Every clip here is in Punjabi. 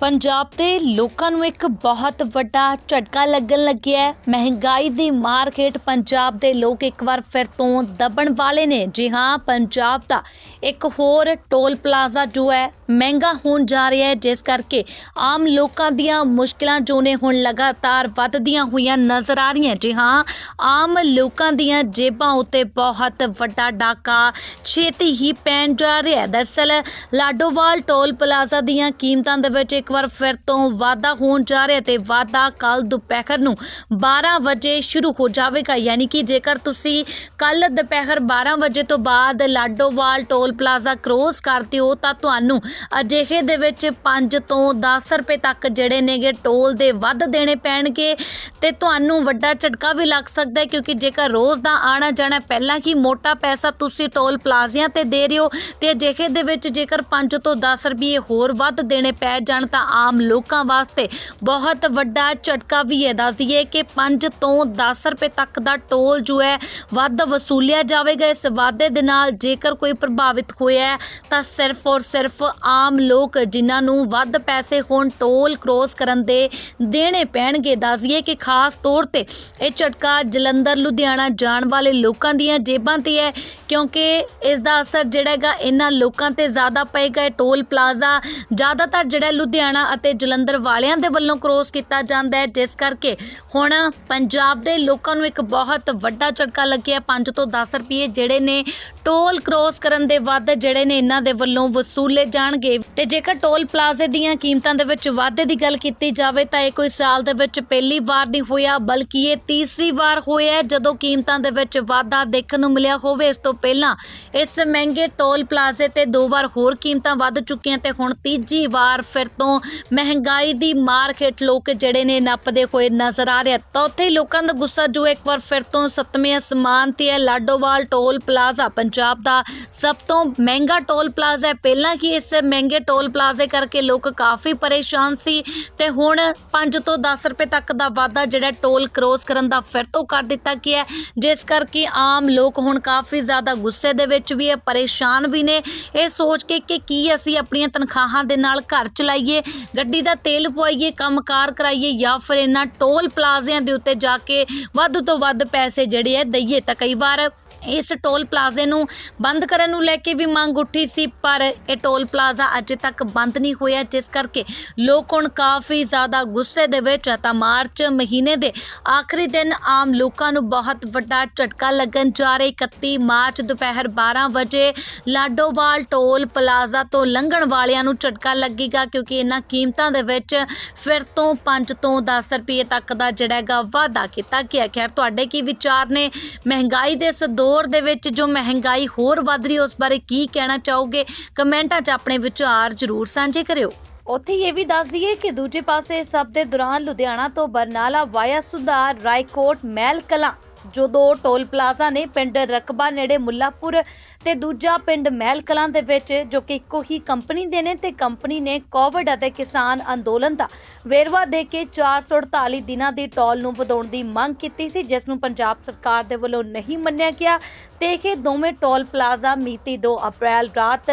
ਪੰਜਾਬ ਦੇ ਲੋਕਾਂ ਨੂੰ ਇੱਕ ਬਹੁਤ ਵੱਡਾ ਝਟਕਾ ਲੱਗਣ ਲੱਗਿਆ ਹੈ। ਮਹਿੰਗਾਈ ਦੀ ਮਾਰ ਹੇਠ ਪੰਜਾਬ ਦੇ ਲੋਕ ਇੱਕ ਵਾਰ ਫਿਰ ਤੋਂ ਦਬਣ ਵਾਲੇ ਨੇ। ਜੀ ਹਾਂ, ਪੰਜਾਬ ਦਾ ਇੱਕ ਹੋਰ ਟੋਲ ਪਲਾਜ਼ਾ ਜੋ ਹੈ, ਮਹਿੰਗਾ ਹੋਣ ਜਾ ਰਿਹਾ ਹੈ। ਜਿਸ ਕਰਕੇ ਆਮ ਲੋਕਾਂ ਦੀਆਂ ਮੁਸ਼ਕਲਾਂ ਜੋ ਨੇ ਹੁਣ ਲਗਾਤਾਰ ਵੱਧਦੀਆਂ ਹੋਈਆਂ ਨਜ਼ਰ ਆ ਰਹੀਆਂ। ਜੀ ਹਾਂ, ਆਮ ਲੋਕਾਂ ਦੀਆਂ ਜੇਬਾਂ ਉੱਤੇ ਬਹੁਤ ਵੱਡਾ ਡਾਕਾ ਛੇਤੀ ਹੀ ਪੈਣ ਜਾ ਰਿਹਾ ਹੈ। ਦਰਅਸਲ ਲਾਡੋਵਾਲ ਟੋਲ ਪਲਾਜ਼ਾ ਦੀਆਂ ਕੀਮਤਾਂ ਦੇ ਵਿੱਚ ਇੱਕ ਵਾਰ ਫਿਰ ਤੋਂ ਵਾਧਾ ਹੋਣ ਜਾ ਰਿਹਾ ਤੇ ਵਾਧਾ ਕੱਲ ਦੁਪਹਿਰ ਨੂੰ 12 ਵਜੇ ਸ਼ੁਰੂ ਹੋ ਜਾਵੇਗਾ। ਯਾਨੀ ਕਿ ਜੇਕਰ ਤੁਸੀਂ ਕੱਲ ਦੁਪਹਿਰ 12 ਵਜੇ ਤੋਂ ਬਾਅਦ ਲਾਡੋਵਾਲ ਟੋਲ ਪਲਾਜ਼ਾ ਕ੍ਰੋਸ ਕਰਦੇ ਹੋ, ਤਾਂ ਤੁਹਾਨੂੰ ਅਜਿਹੇ ਦੇ ਵਿੱਚ 5 ਤੋਂ 10 ਰੁਪਏ ਤੱਕ ਜਿਹੜੇ ਨੇਗੇ ਟੋਲ ਦੇ ਵੱਧ ਦੇਣੇ ਪੈਣਗੇ ਤੇ ਤੁਹਾਨੂੰ ਵੱਡਾ ਝਟਕਾ ਵੀ ਲੱਗ ਸਕਦਾ ਹੈ, ਕਿਉਂਕਿ ਜੇਕਰ ਰੋਜ਼ ਦਾ ਆਣਾ ਜਾਣਾ ਪਹਿਲਾਂ ਹੀ ਮੋਟਾ ਪੈਸਾ ਤੁਸੀਂ ਟੋਲ ਪਲਾਜ਼ਿਆਂ ਤੇ ਦੇ ਰਹੇ ਹੋ ਤੇ ਅਜਿਹੇ ਦੇ ਵਿੱਚ ਜੇਕਰ 5 ਤੋਂ 10 ਰੁਪਏ ਹੋਰ ਵੱਧ ਦੇਣੇ ਪੈ ਜਾਣ, ਤਾਂ ਆਮ ਲੋਕਾਂ ਵਾਸਤੇ ਬਹੁਤ ਵੱਡਾ ਝਟਕਾ ਵੀ ਹੈ। ਦੱਸ ਦਈਏ ਕਿ 5 ਤੋਂ 10 ਰੁਪਏ ਤੱਕ ਦਾ ਟੋਲ ਜੋ ਹੈ, ਵੱਧ ਵਸੂਲਿਆ ਜਾਵੇਗਾ। ਇਸ ਵਾਅਦੇ ਦੇ ਨਾਲ ਜੇਕਰ ਕੋਈ ਪ੍ਰਭਾਵਿਤ ਹੋਇਆ ਤਾਂ ਸਿਰਫ ਔਰ ਸਿਰਫ ਆਮ ਲੋਕ ਜਿਨ੍ਹਾਂ ਨੂੰ ਵੱਧ ਪੈਸੇ ਹੋਣ ਟੋਲ ਕ੍ਰੋਸ ਕਰਨ ਦੇ ਦੇਣੇ ਪੈਣਗੇ। ਦੱਸ ਦਈਏ ਕਿ ਖਾਸ ਤੌਰ ਤੇ ਇਹ ਝਟਕਾ ਜਲੰਧਰ, ਲੁਧਿਆਣਾ ਜਾਣ ਵਾਲੇ ਲੋਕਾਂ ਦੀਆਂ ਜੇਬਾਂ ਤੇ ਹੈ, ਕਿਉਂਕਿ ਇਸ ਦਾ ਅਸਰ ਜਿਹੜਾ ਹੈਗਾ, ਇਹਨਾਂ ਲੋਕਾਂ ਤੇ ਜ਼ਿਆਦਾ ਪਏਗਾ। ਟੋਲ ਪਲਾਜ਼ਾ ਜ਼ਿਆਦਾਤਰ ਜਿਹੜਾ ਲੁਧਿਆਣਾ ਅਤੇ ਜਲੰਧਰ ਵਾਲਿਆਂ ਦੇ ਵੱਲੋਂ ਕਰੋਸ ਕੀਤਾ ਜਾਂਦਾ ਹੈ, ਜਿਸ ਕਰਕੇ ਹੁਣ ਪੰਜਾਬ ਦੇ ਲੋਕਾਂ ਨੂੰ ਇੱਕ ਬਹੁਤ ਵੱਡਾ ਝਟਕਾ ਲੱਗਿਆ। 5 ਤੋਂ 10 ਰੁਪਏ ਜਿਹੜੇ ਨੇ ਟੋਲ ਕ੍ਰੋਸ ਕਰਨ ਦੇ ਵੱਧ ਜਿਹੜੇ ਨੇ ਇਹਨਾਂ ਦੇ ਵੱਲੋਂ ਵਸੂਲੇ ਜਾਣਗੇ। ਤੇ ਜੇਕਰ ਟੋਲ ਪਲਾਜ਼ੇ ਦੀਆਂ ਕੀਮਤਾਂ ਦੇ ਵਿੱਚ ਵਾਧੇ ਦੀ ਗੱਲ ਕੀਤੀ ਜਾਵੇ, ਤਾਂ ਇਹ ਕੋਈ ਸਾਲ ਦੇ ਵਿੱਚ ਪਹਿਲੀ ਵਾਰ ਨਹੀਂ ਹੋਇਆ, ਬਲਕਿ ਇਹ ਤੀਸਰੀ ਵਾਰ ਹੋਇਆ ਜਦੋਂ ਕੀਮਤਾਂ ਦੇ ਵਿੱਚ ਵਾਧਾ ਦੇਖਣ ਨੂੰ ਮਿਲਿਆ ਹੋਵੇ। ਇਸ ਤੋਂ ਪਹਿਲਾਂ ਇਸ ਮਹਿੰਗੇ ਟੋਲ ਪਲਾਜ਼ੇ ਤੇ ਦੋ ਵਾਰ ਹੋਰ ਕੀਮਤਾਂ ਵੱਧ ਚੁੱਕੀਆਂ ਤੇ ਹੁਣ ਤੀਜੀ ਵਾਰ ਫਿਰ ਤੋਂ ਮਹਿੰਗਾਈ ਦੀ ਮਾਰ ਹੇਠ ਲੋਕ ਜਿਹੜੇ ਨੇ ਨੱਪਦੇ ਹੋਏ ਨਜ਼ਰ ਆ ਰਿਹਾ ਤਾਂ ਉੱਥੇ ਹੀ ਲੋਕਾਂ ਦਾ ਗੁੱਸਾ, ਜੋ ਇੱਕ ਵਾਰ ਫਿਰ ਤੋਂ ਸੱਤਵੇਂ ਅਸਮਾਨ ਤੇ ਹੈ, ਲਾਡੋਵਾਲ ਟੋਲ ਪਲਾਜ਼ਾ ਪੰਜਾਬ ਦਾ ਸਭ ਤੋਂ ਮਹਿੰਗਾ ਟੋਲ ਪਲਾਜ਼ਾ ਹੈ। ਪਹਿਲਾਂ ਕਿ ਇਸ ਮਹਿੰਗੇ ਟੋਲ ਪਲਾਜ਼ੇ ਕਰਕੇ ਲੋਕ ਕਾਫੀ ਪਰੇਸ਼ਾਨ ਸੀ ਤੇ ਹੁਣ 5 ਤੋਂ 10 ਰੁਪਏ ਤੱਕ ਦਾ ਵਾਧਾ ਜਿਹੜਾ ਟੋਲ ਕ੍ਰੋਸ ਕਰਨ ਦਾ ਫਿਰ ਤੋਂ ਕਰ ਦਿੱਤਾ ਗਿਆ ਜਿਸ ਕਰਕੇ ਆਮ ਲੋਕ ਹੁਣ ਕਾਫੀ ਜ਼ਿਆਦਾ ਗੁੱਸੇ ਦੇ ਵਿੱਚ ਵੀ ਹੈ, ਪਰੇਸ਼ਾਨ ਵੀ ਨੇ। ਇਹ ਸੋਚ ਕੇ ਕਿ ਕੀ ਅਸੀਂ ਆਪਣੀਆਂ ਤਨਖਾਹਾਂ ਦੇ ਨਾਲ ਘਰ ਚਲਾਈਏ, ਗੱਡੀ ਦਾ ਤੇਲ ਪਵਾਈਏ, ਕੰਮਕਾਰ ਕਰਾਈਏ ਜਾਂ ਫਿਰ ਇਹਨਾਂ ਟੋਲ ਪਲਾਜ਼ਿਆਂ ਦੇ ਉੱਤੇ ਜਾ ਕੇ ਵੱਧ ਤੋਂ ਵੱਧ ਪੈਸੇ ਜਿਹੜੇ ਹੈ ਦਈਏ ਤਾਂ ਕਈ ਵਾਰ ਇਸ ਟੋਲ ਪਲਾਜ਼ੇ ਨੂੰ ਬੰਦ ਕਰਨ ਨੂੰ ਲੈ ਕੇ ਵੀ ਮੰਗ ਉੱਠੀ ਸੀ, ਪਰ ਇਹ ਟੋਲ ਪਲਾਜ਼ਾ ਅਜੇ ਤੱਕ ਬੰਦ ਨਹੀਂ ਹੋਇਆ, ਜਿਸ ਕਰਕੇ ਲੋਕ ਹੁਣ ਕਾਫੀ ਜ਼ਿਆਦਾ ਗੁੱਸੇ ਦੇ ਵਿੱਚ ਹੈ ਤਾਂ ਮਾਰਚ ਮਹੀਨੇ ਦੇ ਆਖਰੀ ਦਿਨ ਆਮ ਲੋਕਾਂ ਨੂੰ ਬਹੁਤ ਵੱਡਾ ਝਟਕਾ ਲੱਗਣ ਜਾ ਰਿਹਾ। 31 ਮਾਰਚ ਦੁਪਹਿਰ 12 ਵਜੇ ਲਾਡੋਵਾਲ ਟੋਲ ਪਲਾਜ਼ਾ ਤੋਂ ਲੰਘਣ ਵਾਲਿਆਂ ਨੂੰ ਝਟਕਾ ਲੱਗੇਗਾ, ਕਿਉਂਕਿ ਇਹਨਾਂ ਕੀਮਤਾਂ ਦੇ ਵਿੱਚ ਫਿਰ ਤੋਂ 5 ਤੋਂ 10 ਰੁਪਏ ਤੱਕ ਦਾ ਜਿਹੜਾ ਹੈਗਾ ਵਾਧਾ ਕੀਤਾ ਗਿਆ। ਖੈਰ, ਤੁਹਾਡੇ ਕੀ ਵਿਚਾਰ ਨੇ? ਮਹਿੰਗਾਈ ਦੇ ਇਸ ਦੌਰ ਦੇ ਵਿੱਚ ਜੋ ਮਹਿੰਗਾਈ ਹੋਰ ਵੱਧ ਰਹੀ ਹੈ, ਉਸ ਬਾਰੇ ਕੀ ਕਹਿਣਾ ਚਾਹੋਗੇ? ਕਮੈਂਟਾਂ 'ਚ ਆਪਣੇ ਵਿਚਾਰ ਜ਼ਰੂਰ ਸਾਂਝੇ ਕਰਿਓ। ਉੱਥੇ ਇਹ ਵੀ ਦੱਸ ਦਈਏ ਕਿ ਦੂਜੇ ਪਾਸੇ ਸਭ ਦੇ ਦੌਰਾਨ ਲੁਧਿਆਣਾ ਤੋਂ ਬਰਨਾਲਾ ਵਾਇਆ ਸੁਧਾਰ ਰਾਏਕੋਟ ਮਹਿਲ ਕਲਾਂ। ਜੋ ਦੋ ਟੋਲ ਪਲਾਜ਼ਾ ਨੇ ਪਿੰਡ ਰਕਬਾ ਨੇੜੇ ਮੁੱਲਾਪੁਰ ਤੇ ਦੂਜਾ ਪਿੰਡ ਮਹਿਲ ਕਲਾਂ ਦੇ ਵਿੱਚ, ਜੋ ਕਿ ਇੱਕੋ ਹੀ ਕੰਪਨੀ ਦੇ ਨੇ, ਤੇ ਕੰਪਨੀ ਨੇ ਕੋਵਿਡ ਅਤੇ ਕਿਸਾਨ ਅੰਦੋਲਨ ਦਾ ਵੇਰਵਾ ਦੇ ਕੇ 448 ਦਿਨਾਂ ਦੀ ਟੋਲ ਨੂੰ ਵਧਾਉਣ ਦੀ ਮੰਗ ਕੀਤੀ ਸੀ, ਜਿਸ ਨੂੰ ਪੰਜਾਬ ਸਰਕਾਰ ਦੇ ਵੱਲੋਂ ਨਹੀਂ ਮੰਨਿਆ ਗਿਆ। ਤੇ ਇਹ ਦੋਵੇਂ ਟੋਲ ਪਲਾਜ਼ਾ ਮਿਤੀ 2 ਅਪ੍ਰੈਲ ਰਾਤ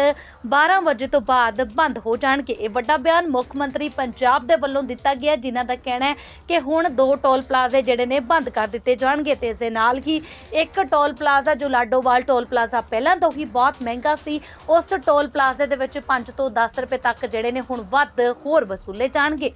12 ਵਜੇ ਤੋਂ ਬਾਅਦ ਬੰਦ ਹੋ ਜਾਣਗੇ। ਇਹ ਵੱਡਾ ਬਿਆਨ ਮੁੱਖ ਮੰਤਰੀ ਪੰਜਾਬ ਦੇ ਵੱਲੋਂ ਦਿੱਤਾ ਗਿਆ, ਜਿਨ੍ਹਾਂ ਦਾ ਕਹਿਣਾ ਹੈ ਕਿ ਹੁਣ ਦੋ ਟੋਲ ਪਲਾਜ਼ੇ ਜਿਹੜੇ ਨੇ ਬੰਦ ਕਰ ਦਿੱਤੇ ਜਾਣਗੇ ਤੇ ਇਸ ਦੇ ਨਾਲ ਹੀ ਇੱਕ ਟੋਲ ਪਲਾਜ਼ਾ ਜੋ ਲਾਡੋਵਾਲ ਟੋਲ ਪਲਾਜ਼ਾ ਪਹਿਲਾਂ ਤੋਂ ਹੀ ਬਹੁਤ ਮਹਿੰਗਾ ਸੀ, ਉਸ ਟੋਲ ਪਲਾਜ਼ੇ ਦੇ ਵਿੱਚ 5 ਤੋਂ 10 ਰੁਪਏ ਤੱਕ ਜਿਹੜੇ ਨੇ ਹੁਣ ਵੱਧ ਹੋਰ ਵਸੂਲੇ ਜਾਣਗੇ।